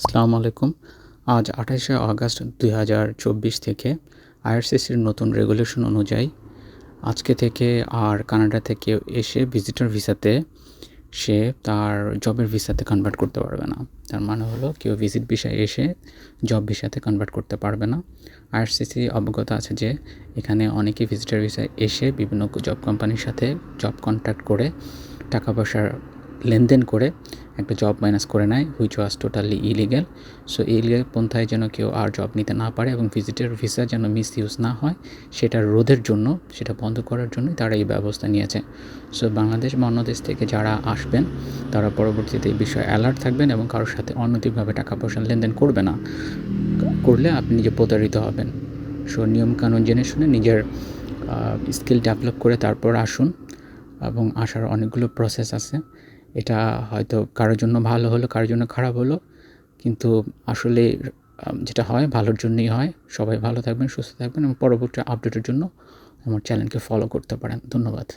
আসসালামু আলাইকুম। আজ আঠাশে আগস্ট দুই হাজার চব্বিশ থেকে আইআরসিসির নতুন রেগুলেশন অনুযায়ী আজকে থেকে আর কানাডা থেকে এসে ভিজিটর ভিসাতে সে তার জবের ভিসাতে কনভার্ট করতে পারবে না। তার মানে হলো কেউ ভিজিট ভিসায় এসে জব ভিসাতে কনভার্ট করতে পারবে না। আইআরসিসি অবগত আছে যে এখানে অনেকে ভিজিটার ভিসায় এসে বিভিন্ন জব কোম্পানির সাথে জব কন্ট্যাক্ট করে টাকা পয়সার লেনদেন করে একটা জব মাইনাস করে নেয় which was totally illegal so illegal পন্থায় যেন কেউ আর জব নিতে না পারে এবং ভিজিটার ভিসা যেন মিস ইউজ না হয়, সেটা রোধের জন্য, সেটা বন্ধ করার জন্যই তারা এই ব্যবস্থা নিয়েছে। সো বাংলাদেশ বা অন্য দেশ থেকে যারা আসবেন, তারা পরবর্তীতে এই বিষয়ে অ্যালার্ট থাকবেন এবং কারোর সাথে অনৈতিকভাবে টাকা পয়সা লেনদেন করবে না। করলে আপনি নিজে প্রতারিত হবেন। সো নিয়মকানুন জেনে শুনে নিজের স্কিল ডেভেলপ করে তারপর আসুন এবং আসার অনেকগুলো প্রসেস আছে। এটা হয়তো কারোর জন্য ভালো হলো, কারোর জন্য খারাপ হলো। কিন্তু আসলে যেটা হয়, ভালোর জন্যই হয়। সবাই ভালো থাকবেন, সুস্থ থাকবেন এবং পরবর্তী আপডেটের জন্য আমার চ্যানেলকে ফলো করতে পারেন। ধন্যবাদ।